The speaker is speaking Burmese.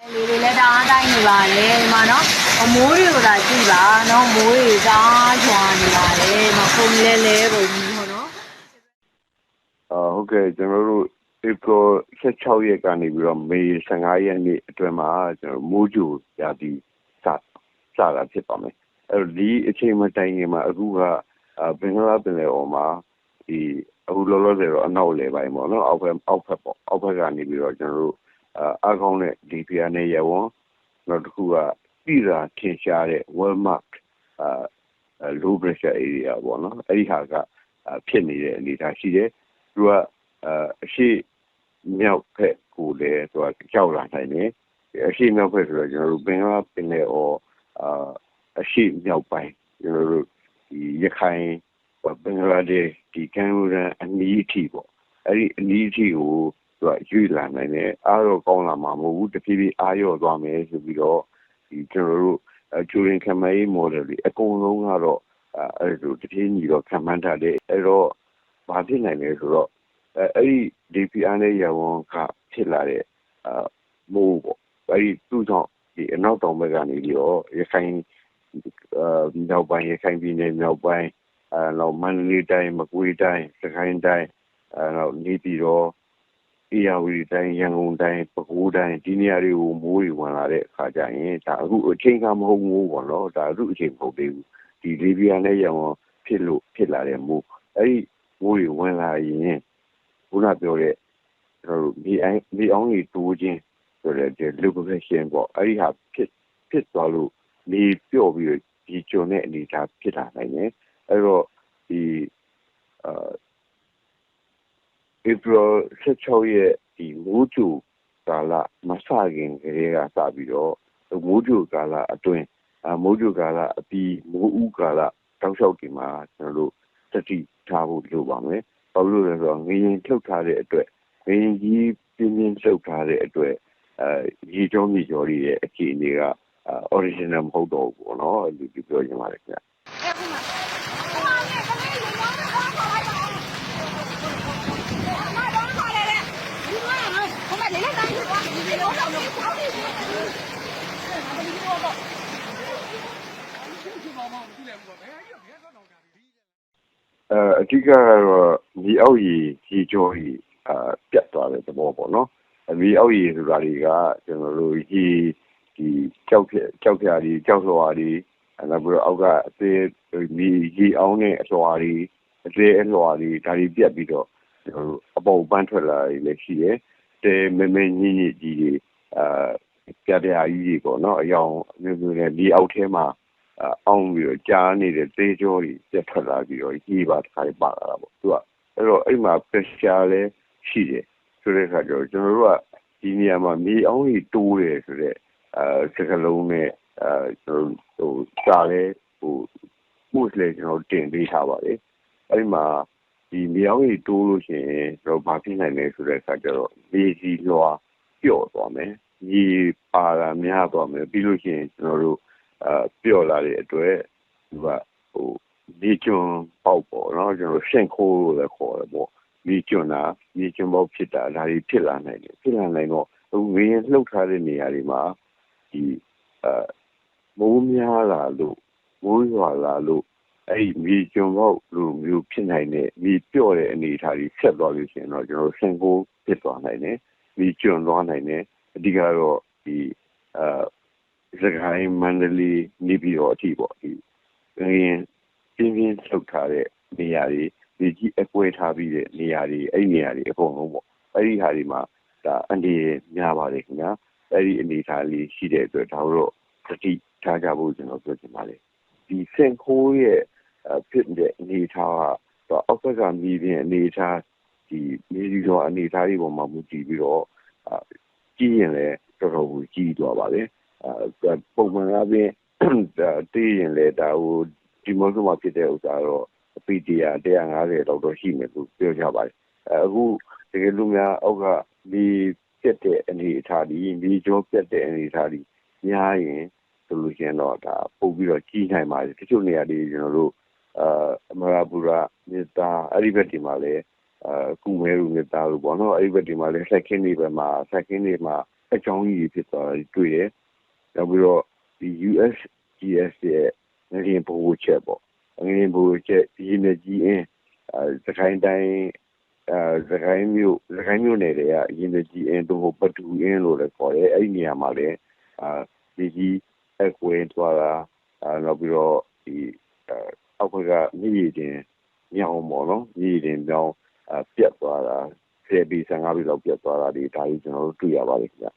လေတွေလည်းတအားတိုင်းနေပါလေဒီမှာနော်အမိုးတွေကိုသာကြည့်ပါနော်မိုးတွေတအားချွာနေပါလေဒီမှာဖုန်လဲလဲပုံကြီးဟောနော်အာဟုတ်ကဲ့ကျွန်တော်တို့ April 16ရက်ကနေပြီးတော့ May 15ရက်နေ့အတွင်းမှာကျွန်တော်မိုးကြိုရာသီစစတာဖြစ်ပါမယ်အဲ့တော့ဒီအချိန်မတိုင်ခင်မှာအခုကအာဘင်္ဂလားပင်လယ်အော်မှာဒီအခုလောလောဆယ်တော့အနောက်လေပိုင်းပေါ့နော်အောက်ဘက်အောက်ဘက်ပေါ့အောက်ဘက်ကနေပြီးတော့ကျွန်တော်တို့ အာအကောင်းတဲ့ DPR နဲ့ရဝွန်နောက်တစ်ခုကပြည်သာထင်ရှားတဲ့ Wellmark အာ low pressure area ပေါ့နော် အဲ့ဒီဟာက ဖြစ်နေတဲ့ အနေအထားရှိတယ် သူက အရှိမြောက်ဖက်ကိုလည်းသူကကြောက်လာနိုင်တယ် အရှိမြောက်ဖက်ဆိုတော့ကျွန်တော်တို့ ဘင်္ဂလားပင်လယ်အော်အာအရှိမြောက်ပိုင်း ကျွန်တော်တို့ဒီရခိုင် ဘင်္ဂလားဒေ့ရှ်ဒီကမ်းရိုးတန်းအနီးအထိပေါ့ အဲ့ဒီအနီးအထိကို သူကရွေ့လာနိုင်တယ်အားတော့ကောင်းလာမှာမဟုတ်ဘူးတဖြည်းဖြည်းအားရော့သွားမယ်ဆိုပြီးတော့ဒီကျွန်တော်တို့အကျူရင်ခမိုင်း model တွေအကုန်လုံးကတော့အဲ့လိုတဖြည်းညီတော့ခံမှန်းထားတယ်အဲ့တော့ဘာဖြစ်နိုင်လဲဆိုတော့အဲအဲ့ဒီ DPR နဲ့ရဝန်ကဖြစ်လာတဲ့အာမိုးပေါ့အဲ့ဒီသူ့ကြောင့်ဒီအနောက်တောင်ဘက်ကနေပြီးတော့ရခိုင်အာမြောက်ပိုင်းရခိုင်ပြည်နယ်မြောက်ပိုင်းအဲတော့မန္တလေးတိုင်းမကွေးတိုင်းစကိုင်းတိုင်းအဲတော့နေပြည်တော် အေရဝတီတိုင်းရန်ကုန်တိုင်းပဲခူးတိုင်းဒီနေရာတွေကိုမိုးတွေဝင်လာတဲ့အခါကျရင်ဒါအခုအချိန်ကမဟုတ်ဘူးပေါ့နော်ဒါအခုအချိန်မဟုတ်သေးဘူးဒီလီဘီယာနဲ့ရဝန်ဖြစ်လို့ဖြစ်လာတဲ့မိုးအဲ့ဒီမိုးတွေဝင်လာရင်ခုနပြောတဲ့ကျွန်တော်တို့ဒီအိုင်းဒီအောင်ကြီးတိုးခြင်းဆိုတဲ့ဒီ lubrication ပေါ့အဲ့ဒီဟာဖြစ်ဖြစ်သွားလို့နေပြော့ပြီးတော့ဒီကျုံတဲ့အနေအထားဖြစ်လာနိုင်တယ်အဲ့တော့ဒီအာ April 16ရက်ဒီမိုးကြိုကာလ မစခင်ကလေးက စပြီးတော့ မိုးကြိုကာလအတွင်းအမိုးကြိုကာလအပြီး မိုးဥကာလ တောက်လျှောက်ဒီမှာ ကျွန်တော်တို့တတိထားဖို့ လိုပါမယ်။ဘာလို့လဲဆိုတော့ငရင်လှုပ်ထားတဲ့အတွက်ငရင်ကြီး ပြင်းပြင်းလှုပ်ထားတဲ့အတွက်အဲရေကြော မြေကြောတွေရဲ့ အခြေအနေက original မဟုတ်တော့ဘူးပေါ့နော်ဒီပြောချင်ပါတယ်ခင်ဗျ အဲအဓိကကတော့ဒီအောက်ရီကြီးကြောကြီးအာပြတ်သွားတဲ့သဘောပေါ့နော်ဒီအောက်ရီဆိုတာတွေကကျွန်တော်တို့ဒီဒီကြောက်ဖြကြောက်ဖြာဒီကြောက်လွှာဒီနောက်ပြီးတော့အောက်ကအသေးဒီဒီအောင်နဲ့အလွှာဒီအသေးအလွှာဒီဒါတွေပြတ်ပြီးတော့ကျွန်တော်တို့အပေါ်ပန်းထွက်လာတွေလည်းရှိတယ်တဲမမဲညင်ညင်ကြီးတွေအာ ပြပြကြီးတွေပေါ့နော်အယောင်မျိုးမျိုးနဲ့ဒီအောက်ထဲမှာအောင်ပြီးတော့ကြားနေတဲ့သေးကြောတွေပြတ်ထွက်လာပြီးတော့ကြီးပါတစ်ခါပါလာတာပေါ့သူကအဲ့တော့အဲ့မှာ pressure လည်းရှိတယ်ဆိုတဲ့အခါကျတော့ကျွန်တော်တို့ကဒီနေရာမှာမြေအောင်ကြီးတိုးတယ်ဆိုတော့အဲစကလုံးနဲ့အဲကျွန်တော်ဟိုစားလဲဟိုမှုလေကျွန်တော်တင်ပေးထားပါလေအဲ့မှာဒီမြေအောင်ကြီးတိုးလို့ရှိရင်ကျွန်တော်ဘာဖြစ်နိုင်လဲဆိုတဲ့အခါကျတော့မြေကြီးလွှာ ပျော့သွားမယ်မြေပါတာများသွားမယ်ပြီးလို့ရှိရင်ကျွန်တော်တို့အာပျော့လာတဲ့အတွက်သူကဟိုဒီကျွန်းပေါက်ပေါ့နော်ကျွန်တော်ရှင့်ခိုးလို့လည်းခေါ်တယ်ပေါ့ဒီကျွန်းတာဒီကျွန်းပေါက်ဖြစ်တာဒါတွေဖြစ်လာနိုင်တယ်ဖြစ်လာနိုင်တော့ဟိုငရင်လှုပ်ထားတဲ့နေရာတွေမှာဒီအာမိုးများလာလို့မိုးရွာလာလို့အဲ့ဒီမြေကျွန်းပေါက်လိုမျိုးဖြစ်နိုင်တဲ့မြေပြော့တဲ့အနေအထားတွေဆက်သွားလို့ရှိရင်တော့ကျွန်တော်ရှင့်ခိုးဖြစ်သွားနိုင်တယ် မြေကျွန်းသွားနိုင်တယ်အဓိကတော့ဒီအာစကိုင်းမန္တလေးနေပြည်တော်အထိပေါ့ဒီငရင်ပြင်းပြင်းထုတ်ထားတဲ့နေရာတွေဒီကြီးအကွဲထားပြီးတဲ့နေရာတွေအဲ့ဒီနေရာတွေအကုန်လုံးပေါ့အဲ့ဒီဟာတွေမှာဒါအန်ဒီများပါလေခင်ဗျာအဲ့ဒီအနေထားလေးရှိတဲ့အတွက်ဒါတော့သတိထားကြဖို့ကျွန်တော်ပြောချင်ပါတယ်ဒီစင်ခိုးရဲ့ဖြစ်တဲ့အနေထားကတော့အောက်ဘက်ကမြေပြင်အနေထား ဒီမြေကြီးတော်အနေထားတွေပေါ်မှာမူတည်ပြီးတော့ကြီးရင်လည်းတော်တော်ကိုကြီးသွားပါလေအဲပုံမှန်အပြင်တေးရင်လေဒါဟိုဒီမောဆိုမှာဖြစ်တဲ့ဥစ္စာတော့အပီတီယာ150လောက်တော့ရှိမယ်လို့ပြောကြပါတယ်အခုတကယ်လို့များအောက်ကဒီပြက်တဲ့အနေအထားဒီဒီကြောပြက်တဲ့အနေအထားဒီများရင်ဆိုလို့ရှိရင်တော့ဒါပို့ပြီးတော့ကြီးနိုင်ပါတယ်တချို့နေရာတွေကျွန်တော်တို့အာအမရာပူရာမြေတာအဲ့ဒီဘက်ဒီမှာလည်းအာ ကုမဲရူမြေတာလို့ပေါ့နော်အဲ့ဒီဘက်ဒီမှာလည်းဆက်ခင်းတွေပဲမှာဆက်ခင်းတွေမှာအကြောင်းကြီးဖြစ်သွားတာတွေ့တယ်နောက်ပြီးတော့ဒီ USGS ရဲ့ငလျင်ဘိုးချက်ပေါ့ငလျင်ဘိုးချက်ရင်းနေကြီးအင်းအဲစကိုင်းတိုင်းအဲစကိုင်းမြို့စကိုင်းမြို့နယ်တွေကရင်းနေကြီးအင်းတို့ပတူအင်းလို့လည်းခေါ်တယ်အဲ့ဒီနေရာမှာလည်းအာဒီကြီးအကွေသွားတာအဲနောက်ပြီးတော့ဒီအောက်ကကမြေကြီးတင်မြောင်းပေါ့နော်မြေကြီးတင်မြောင်းအ ပြတ်သွားတာ10ပြီး15ပြီးလောက် ပြတ်သွားတာဒီဒါကြီးကျွန်တော်တို့ တွေ့ရပါတယ်ခင်ဗျ